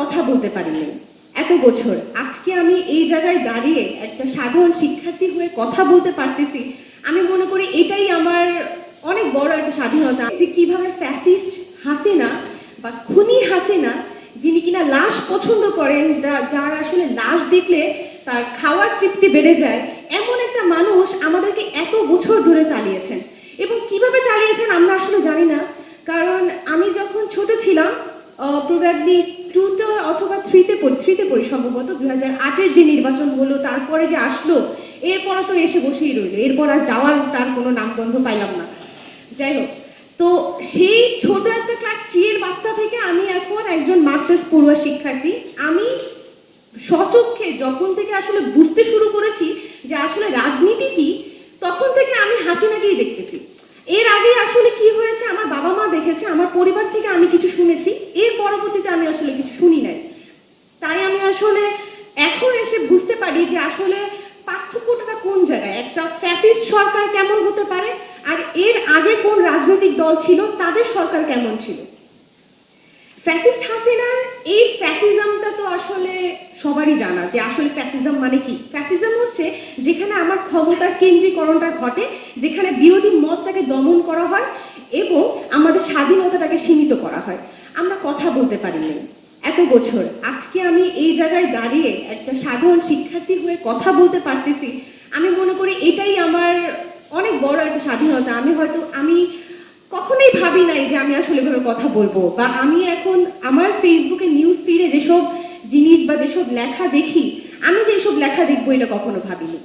কথা বলতে পারিনি। এত বছর আজকে আমি এই জায়গায় দাঁড়িয়ে একটা সাধারণ শিক্ষার্থী হয়ে কথা বলতে পারতেছি, আমি মনে করি এটাই আমার অনেক বড় একটা স্বাধীনতা। যে কীভাবে ফ্যাসিস্ট হাসিনা বা খুনি হাসিনা, যিনি কিনা লাশ পছন্দ করেন যার আসলে লাশ দেখলে তার খাওয়ার তৃপ্তি বেড়ে যায়, এমন একটা মানুষ আমাদেরকে এত বছর ধরে চালিয়েছেন। এবং কীভাবে চালিয়েছেন আমরা আসলে জানি না, কারণ আমি যখন ছোট ছিলাম অথবা থ্রিতে পড়ি থ্রিতে পড়ি সম্ভবত দুই হাজার আটের যে নির্বাচন হলো, তারপরে যে আসলো এরপর তো এসে বসেই রইল। এরপর আর যাওয়ার তার কোনো নামগন্ধ পাইলাম না। যাই হোক, তো সেই ছোট একটা ক্লাস থ্রি এর বাচ্চা থেকে আমি এখন একজন মাস্টার্স পড়ুয়া শিক্ষার্থী। আমি সচক্ষে যখন থেকে আসলে বুঝতে শুরু করেছি যে আসলে রাজনীতি কি, তখন থেকে আমি হাসি হাসিনাকেই দেখতেছি। এর আগে আসলে কি হয়েছে, আমার বাবা মা দেখেছে, আমার পরিবার থেকে আমি কিছু শুনেছি, এর পরবর্তীতে আমি আসলে কিছু শুনি নাই তাই আমি আসলে এখন এসে বুঝতে পারি যে আসলে পার্থক্যটা কোন জায়গায়? একটা ফ্যাসিস্ট সরকার কেমন হতে পারে? আর এর আগে কোন রাজনৈতিক দল ছিল? তাদের সরকার কেমন ছিল? ফ্যাসিস্ট হাসিনার এই ফ্যাসিজমটা তো আসলে সবারই জানা যে আসলে ফ্যাসিজম মানে কি? ফ্যাসিজম হচ্ছে যেখানে আমার ক্ষমতার কেন্দ্রীকরণটা ঘটে, যেখানে বিরোধী মতটাকে দমন করা হয় এবং আমাদের স্বাধীনতাটাকে সীমিত করা হয়। আমরা কথা বলতে পারি পারিনি এত বছর। আজকে আমি এই জায়গায় দাঁড়িয়ে একটা সাধারণ শিক্ষার্থী হয়ে কথা বলতে পারতেছি, আমি মনে করি এটাই আমার অনেক বড় একটা স্বাধীনতা। আমি হয়তো, আমি কখনোই ভাবি নাই যে আমি আসলে এভাবে কথা বলব বা আমি এখন আমার ফেসবুকে নিউজ ফিডে যেসব জিনিস বা যেসব লেখা দেখি, আমি যে এসব লেখা দেখব এটা কখনো ভাবিনি।